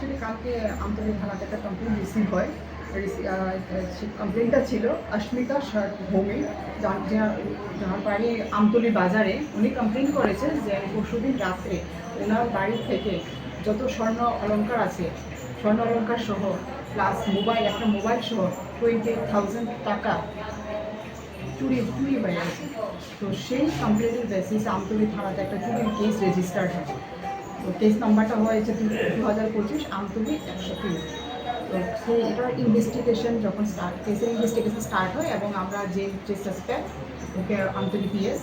Actually কালকে আমতলী থানাতে একটা কমপ্লেন রিসিভ হয়। কমপ্লেনটা ছিল অস্মিতা ভৌমি যার বাড়ি আমতলী বাজারে। উনি কমপ্লেন করেছে যে পরশুদিন রাত্রে ওনার বাড়ি থেকে যত স্বর্ণ অলঙ্কার আছে, স্বর্ণ অলঙ্কার সহ প্লাস মোবাইল একটা মোবাইল সহ টোয়েন্টি থাউজেন্ড টাকা চুরি চুরি হয়ে গেছে। তো সেই কমপ্লেনের বেসিস আমতলী থানাতে একটা চুরির কেস রেজিস্টার্ড হয়। কেস নাম্বারটা হয়েছে দু হাজার পঁচিশ আমতলী একশো তিন। তো এটার ইনভেস্টিগেশন যখন স্টার্ট কেসের ইনভেস্টিগেশন স্টার্ট হয় এবং আমরা যে যে সাসপেক্ট ওকে আমতলী পিএস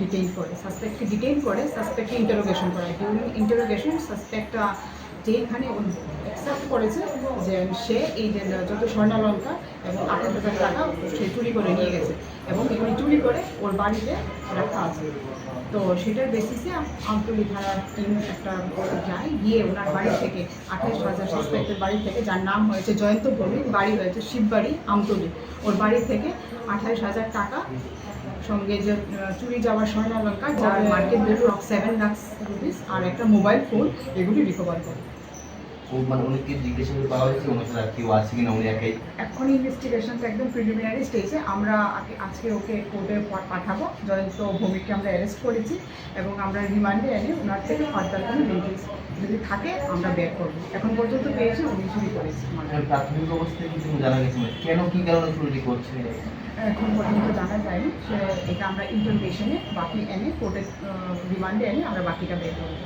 ডিটেইন করে। সাসপেক্টকে ডিটেইন করে সাসপেক্টকে ইন্টারোগেশন করে ডিউরিং ইন্টারোগেশন সাসপেক্টটা যেখানে অ্যাকসেপ্ট করেছে যে সে এই যে যত স্বর্ণালঙ্কা এবং আঠাশ হাজার টাকা সে চুরি করে নিয়ে গেছে। এবং এগুলি চুরি করে ওর বাড়িতে রাখা আছে। তো সেটার বেসিসে আমতলি থানার টিম একটা যায়। গিয়ে ওনার বাড়ি থেকে আঠাশ হাজার সাসপেক্টের বাড়ি থেকে যার নাম হয়েছে জয়ন্ত ভৌমিক বাড়ি হয়েছে শিববাড়ি আমতলি। ওর বাড়ি থেকে আঠাশ হাজার টাকা সঙ্গে যে চুরি যাওয়ার স্বর্ণালঙ্কার যার market value seven lakh rupees আর একটা মোবাইল ফোন এগুলি রিকভার করে। ও মানে উনিকে জিজ্ঞাসা করে পাওয়া হয়েছে? ওনার সাথে কেউ আছে কিনা? উনি একাই এখন ইনভেস্টিগেশনটা একদম প্রিলিমিনারি স্টেজে আমরা আজকে ওকে কোর্টে পাঠাবো। জয়ন্ত ভৌমিককে আমরা অ্যারেস্ট করেছি এবং আমরা রিমান্ডে এনে ওনার থেকে ফার্দার কোনো ডিটেলস যদি থাকে আমরা বের করব। এখন পর্যন্ত পেয়েছি উনি চুরি করেছি। মানে প্রাথমিক অবস্থায় কিছু জানা গেছে? কেন কি কারণে চুরি করছে? এখন পর্যন্ত জানা যায়নি। এটা আমরা ইন্টারভেশনে বাকি এনে কোর্টে রিমান্ডে এনে আমরা বাকিটা বের করব।